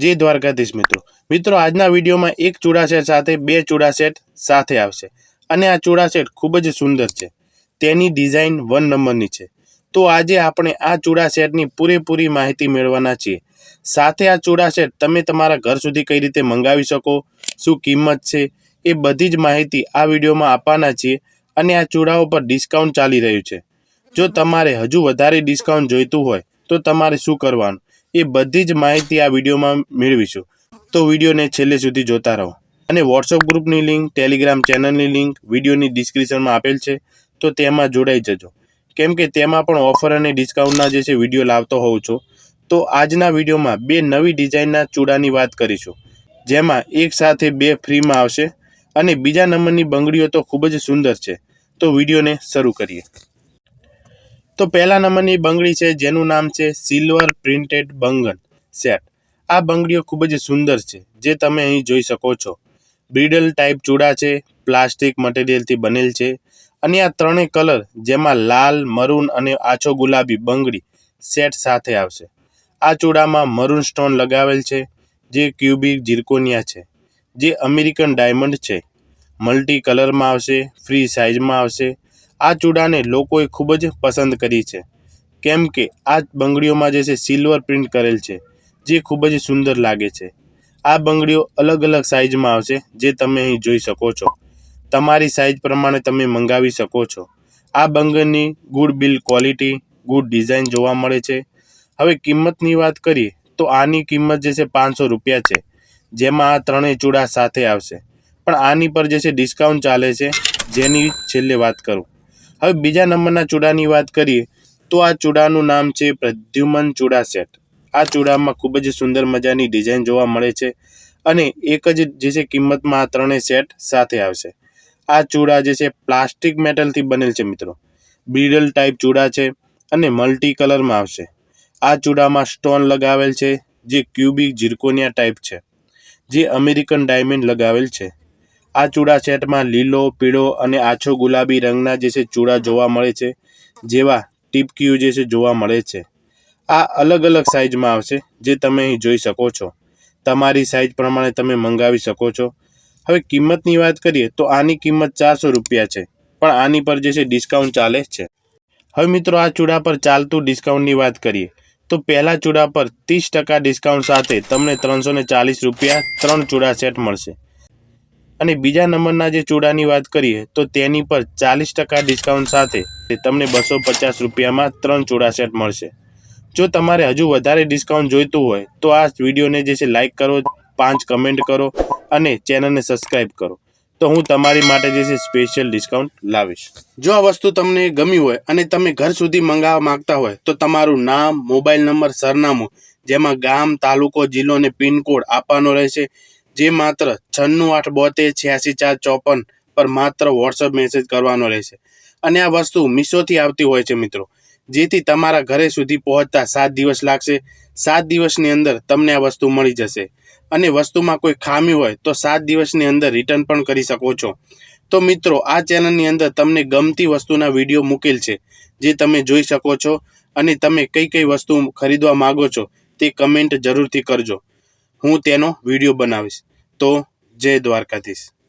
જય દ્વારકાધીશ મિત્રો. મિત્રો, આજના વિડીયોમાં એક ચૂડા સેટ સાથે બે ચૂડા સેટ સાથે આવશે. અને આ ચૂડા સેટ ખૂબ જ સુંદર છે. તેની ડિઝાઇન વન નંબરની છે. તો આજે આપણે આ ચૂડા સેટની પૂરેપૂરી માહિતી મેળવવાના છીએ. સાથે આ ચૂડા સેટ તમે તમારા ઘર સુધી કઈ રીતે મંગાવી શકો, શું કિંમત છે, એ બધી જ માહિતી આ વિડીયોમાં આપવાના છીએ. અને આ ચૂડાઓ પર ડિસ્કાઉન્ટ ચાલી રહ્યું છે. જો તમારે હજુ વધારે ડિસ્કાઉન્ટ જોઈતું હોય, તો તમારે શું કરવાનું? એ બધી જ માહિતી આ વિડીયોમાં મેળવીશું. તો વિડીયોને છેલ્લે સુધી જોતા રહો. અને વોટ્સઅપ ગ્રુપની લિંક ટેલિગ્રામ ચેનલની લિંક વિડીયોની ડિસ્ક્રિપ્શનમાં આપેલ છે, તો તેમાં જોડાઈ જજો. કેમ કે તેમાં પણ ઓફર અને ડિસ્કાઉન્ટના જે છે વીડિયો લાવતો હોઉં છું. તો આજના વિડીયોમાં બે નવી ડિઝાઇનના ચૂડાની વાત કરીશું. જેમાં એક સાથે બે ફ્રીમાં આવશે અને બીજા નંબરની બંગડીઓ તો ખૂબ જ સુંદર છે. તો વિડીયોને શરૂ કરીએ. તો પહેલા નંબરની બંગડી છે, જેનું નામ છે સિલ્વર પ્રિન્ટેડ બંગન. સેટ. આ બંગડીઓ ખૂબ જ સુંદર છે, જે તમે અહીં જોઈ શકો છો. બ્રિડલ ટાઈપ ચૂડા છે પ્લાસ્ટિક મટીરિયલથી બનેલ છે, અને આ ત્રણેય કલર જેમાં લાલ મરૂન અને આછો ગુલાબી બંગડી સેટ સાથે આવશે. આ ચૂડામાં મરૂન સ્ટોન લગાવેલ છે, જે ક્યુબિક જીરકોનિયા છે, જે અમેરિકન ડાયમંડ છે. મલ્ટી કલરમાં આવશે ફ્રી સાઇઝમાં આવશે આ ચૂડાને લોકોએ ખૂબ જ પસંદ કરી છે. કેમ કે આ બંગડીઓમાં જે છે સિલ્વર પ્રિન્ટ કરેલ છે, જે ખૂબ જ સુંદર લાગે છે. આ બંગડીઓ અલગ અલગ સાઇઝમાં આવશે, જે તમે અહીં જોઈ શકો છો. તમારી સાઇઝ પ્રમાણે તમે મંગાવી શકો છો. આ બંગડની good build quality, good design જોવા મળે છે. હવે કિંમતની વાત કરીએ, તો આની કિંમત જે છે પાંચસો રૂપિયા છે, જેમાં આ ત્રણેય ચૂડા સાથે આવશે. પણ આની પર જે છે ડિસ્કાઉન્ટ ચાલે છે, જેની છેલ્લે વાત કરું. હવે બીજા નંબરના ચૂડાની વાત કરીએ, તો આ ચૂડાનું નામ છે પ્રદ્યુમન ચૂડા સેટ. આ ચૂડામાં ખૂબ જ સુંદર મજાની ડિઝાઇન જોવા મળે છે અને એક જ જે છે કિંમતમાં આ ત્રણેય સેટ સાથે આવશે. આ ચૂડા જે છે પ્લાસ્ટિક મેટલથી બનેલ છે મિત્રો. બ્રીડલ ટાઈપ ચૂડા છે અને મલ્ટી કલરમાં આવશે. આ ચૂડામાં સ્ટોન લગાવેલ છે જે ક્યુબિક ઝિરકોનિયા ટાઈપ છે, જે અમેરિકન ડાયમંડ લગાવેલ છે. આ ચૂડા સેટમાં લીલો, પીળો અને આછો ગુલાબી રંગના જે છે ચૂડા જોવા મળે છે, જેવા ટીપકીઓ જે છે જોવા મળે છે. આ અલગ અલગ સાઇઝમાં આવશે, જે તમે અહીં જોઈ શકો છો. તમારી સાઇઝ પ્રમાણે તમે મંગાવી શકો છો. હવે કિંમતની વાત કરીએ તો આની કિંમત ચારસો રૂપિયા છે, પણ આની પર જે છે ડિસ્કાઉન્ટ ચાલે છે. હવે મિત્રો આ ચૂડા પર ચાલતું ડિસ્કાઉન્ટની વાત કરીએ, તો પહેલા ચૂડા પર ત્રીસ ટકા ડિસ્કાઉન્ટ સાથે તમને ત્રણસો ચાલીસ રૂપિયા ત્રણ ચૂડા સેટ મળશે. અને બીજા નંબરના જે ચૂડાની વાત કરીએ, તો તેની પર ચાલીસ ટકા ડિસ્કાઉન્ટ સાથે તમને બસો પચાસ રૂપિયામાં ત્રણ ચૂડા સેટ મળશે. જો તમારે હજુ વધારે ડિસ્કાઉન્ટ જોઈતું હોય, તો આ વિડીયોને જે છે લાઇક કરો, પાંચ કમેન્ટ કરો અને ચેનલને સબસ્ક્રાઈબ કરો. તો હું તમારી માટે જે છે સ્પેશિયલ ડિસ્કાઉન્ટ લાવીશ. જો આ વસ્તુ તમને ગમી હોય અને તમે ઘર સુધી મંગાવવા માંગતા હોય, તો તમારું નામ, મોબાઈલ નંબર, સરનામું, જેમાં ગામ, તાલુકો, જિલ્લો અને પિનકોડ આપવાનો રહેશે. જે માત્ર છન્નું આઠ બોતેર છ્યાસી ચાર ચોપન પર માત્ર વોટ્સઅપ મેસેજ કરવાનો રહેશે. અને આ વસ્તુ મીશોથી આવતી હોય છે મિત્રો. જેથી તમારા ઘરે સુધી પહોંચતા સાત દિવસ લાગશે. સાત દિવસની અંદર તમને આ વસ્તુ મળી જશે. અને વસ્તુમાં કોઈ ખામી હોય તો સાત દિવસની અંદર રિટર્ન પણ કરી શકો છો. તો મિત્રો, આ ચેનલની અંદર તમને ગમતી વસ્તુના વીડિયો મૂકેલ છે, જે તમે જોઈ શકો છો. અને તમે કઈ કઈ વસ્તુ ખરીદવા માગો છો તે કમેન્ટ જરૂરથી કરજો. હું તેનો વીડિયો બનાવીશ. તો જય દ્વારકાધીશ.